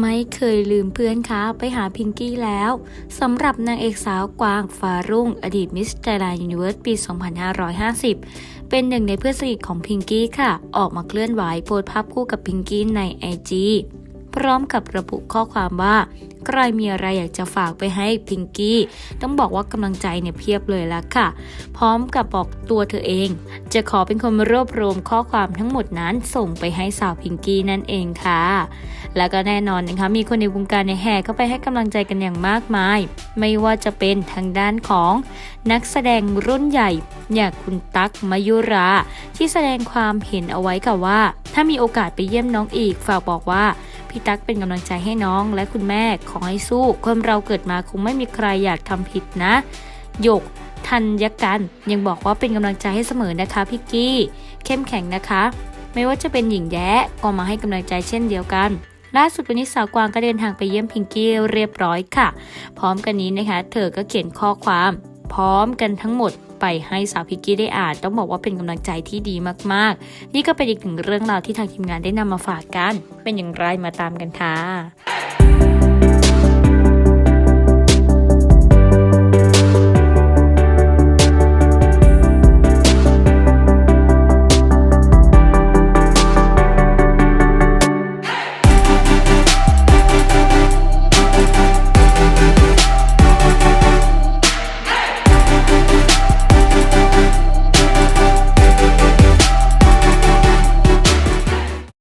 ไม่เคยลืมเพื่อนคะไปหาพิงกี้แล้วสำหรับนางเอกสาวกวางฟารุ่ง อดีตมิส t ท r แลนด์ยูนิเวิร์สปี 2550 เป็นหนึ่งในเพื่อนสนิทของพิงกี้ค่ะ ออกมาเคลื่อนไหวโพสภาพคู่กับพิงกี้ใน IG พร้อมกับระบุข้อความว่า ใครมีอะไรอยากจะฝากไปให้พิงกี้ต้องบอกว่ากำลังใจเนี่ยเพียบเลยละค่ะ พร้อมกับบอกตัวเธอเอง จะขอเป็นคนรวบรวมข้อความทั้งหมดนั้นส่งไปให้สาวพิงกี้นั่นเองค่ะ แล้วก็แน่นอนนะคะมีคนในวงการในแห่เข้าไปให้กำลังใจกันอย่างมากมาย ไม่ว่าจะเป็นทางด้านของนักแสดงรุ่นใหญ่อย่างคุณตั๊กมายุรา ที่แสดงความเห็นเอาไว้ค่ะว่า ถ้ามีโอกาสไปเยี่ยมน้องอีกฝากบอกว่า พี่ตั๊กเป็นกำลังใจให้น้องและคุณแม่ขอให้สู้ คนเราเกิดมาคงไม่มีใครอยากทำผิดนะ หยกทันยกันยังบอกว่าเป็นกำลังใจให้เสมอนะคะพี่กี้ เข้มแข็งนะคะ ไม่ว่าจะเป็นหญิงแย้ก็มาให้กำลังใจเช่นเดียวกันล่าสุดวันนี้สาวกวางก็เดินทางไปเยี่ยมพิงกี้เรียบร้อยค่ะ พร้อมกันนี้นะคะ เธอก็เขียนข้อความ พร้อมกันทั้งหมด ไปให้สาวพิกกี้ได้อ่านต้องบอกว่าเป็นกำลังใจที่ดีมากๆ นี่ก็เป็นอีกหนึ่งเรื่องราวที่ทางทีมงานได้นำมาฝากกัน เป็นอย่างไรมาตามกันค่ะ